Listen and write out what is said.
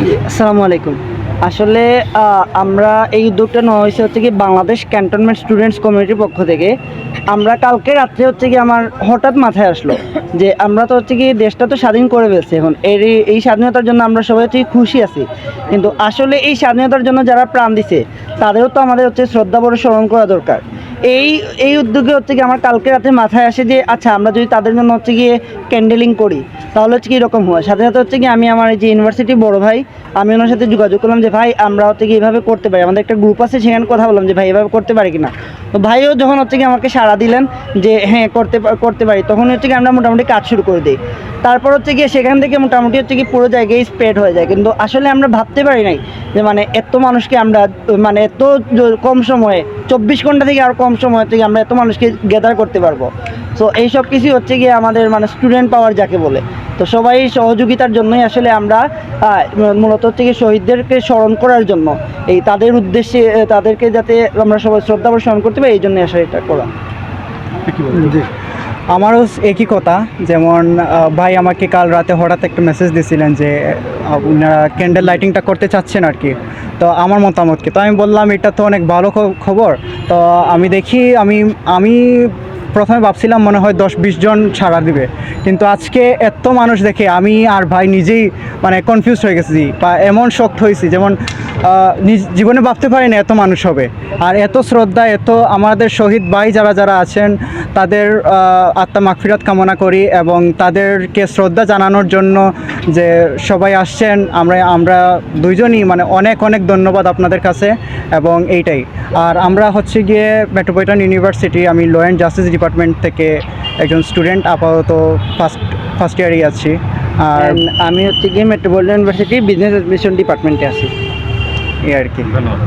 আসসালামু আলাইকুম। আসলে আমরা এই উদ্যোগটা নেওয়া হয়েছে হচ্ছে কি বাংলাদেশ ক্যান্টনমেন্ট স্টুডেন্টস কমিউনিটির পক্ষ থেকে। আমরা কালকে রাত্রে হচ্ছে কি আমার হঠাৎ মাথায় আসলো যে, আমরা তো হচ্ছে কি দেশটা তো স্বাধীন করে ফেলছি এখন। এর এই- স্বাধীনতার জন্য আমরা সবাই হচ্ছে খুশি আছি। কিন্তু আসলে এই স্বাধীনতার জন্য যারা প্রাণ দিছে, তাদেরও তো আমাদের হচ্ছে শ্রদ্ধা বড় স্মরণ করা দরকার। এই এই উদ্যোগে হচ্ছে কি আমার কালকে রাতে মাথায় আসে যে আচ্ছা আমরা যদি তাদের জন্য হচ্ছে গিয়ে ক্যান্ডেলিং করি, তাহলে হচ্ছে কি এরকম হয়। সাথে সাথে হচ্ছে কি আমি আমার এই যে ইউনিভার্সিটি বড় ভাই, আমি ওনার সাথে যোগাযোগ করলাম যে, ভাই, আমরা হচ্ছে কি এভাবে করতে পারি। আমাদের একটা গ্রুপ আছে, সেখানে কথা বললাম যে, ভাই, এভাবে করতে পারি কিনা? তো ভাইও যখন হচ্ছে কি আমাকে সাড়া দিলেন যে হ্যাঁ করতে করতে পারি। তখন হচ্ছে কি আমরা মোটামুটি কাজ শুরু করে দিই। তারপর হচ্ছে গিয়ে সেখান থেকে মোটামুটি হচ্ছে কি পুরো জায়গায় স্প্রেড হয়ে যায়। কিন্তু আসলে আমরা ভাবতে পারি নাই যে মানে এত মানুষকে আমরা মানে এত কম সময়ে চব্বিশ ঘণ্টা থেকে আর কম সময় থেকে আমরা এত মানুষকে গ্যাদার করতে পারব। সো এই সব কিছুই হচ্ছে গিয়ে আমাদের মানে স্টুডেন্ট পাওয়ার যাকে বলে। তো সবাই সহযোগিতার জন্যই আসলে আমরা মূলত হচ্ছে কি শহীদদেরকে স্মরণ করার জন্য এই তাদের উদ্দেশ্যে তাদেরকে যাতে আমরা সবাই শ্রদ্ধা স্মরণ করতে পারি এই জন্য আসলে এটা করা। জি। আমারও একই কথা, যেমন ভাই আমাকে কাল রাতে হঠাৎ একটা মেসেজ দিয়েছিলেন যে উনারা ক্যান্ডেল লাইটিংটা করতে চাচ্ছেন আর কি। তো আমার মতামত কি তো আমি বললাম, এটা তো অনেক ভালো খবর। তো আমি দেখি, আমি আমি প্রথমে ভাবছিলাম মনে হয় দশ বিশ জন ছাড়া দিবে। কিন্তু আজকে এত মানুষ দেখে আমি আর ভাই নিজেই মানে কনফিউজ হয়ে গেছি বা এমন শক্ত হয়েছি যেমন নিজ জীবনে ভাবতে পারি না এত মানুষ হবে। আর এত শ্রদ্ধা, এত আমাদের শহীদ ভাই যারা যারা আছেন, তাদের আত্মা মাগফিরাত কামনা করি এবং তাদেরকে শ্রদ্ধা জানানোর জন্য যে সবাই আসছেন, আমরা আমরা দুইজনই মানে অনেক অনেক ধন্যবাদ আপনাদের কাছে এবং এইটাই। আর আমরা হচ্ছে গিয়ে মেট্রোপলিটন ইউনিভার্সিটি আমি ল অ্যান্ড জাস্টিস ডিপার্টমেন্ট থেকে একজন স্টুডেন্ট আপাতত ফার্স্ট ফার্স্ট ইয়ারই আছি। আর আমি হচ্ছে গিয়ে মেট্রোপলিটন ইউনিভার্সিটি বিজনেস অ্যাডমিনিস্ট্রেশন ডিপার্টমেন্টে আছি। এই আর কি। ধন্যবাদ।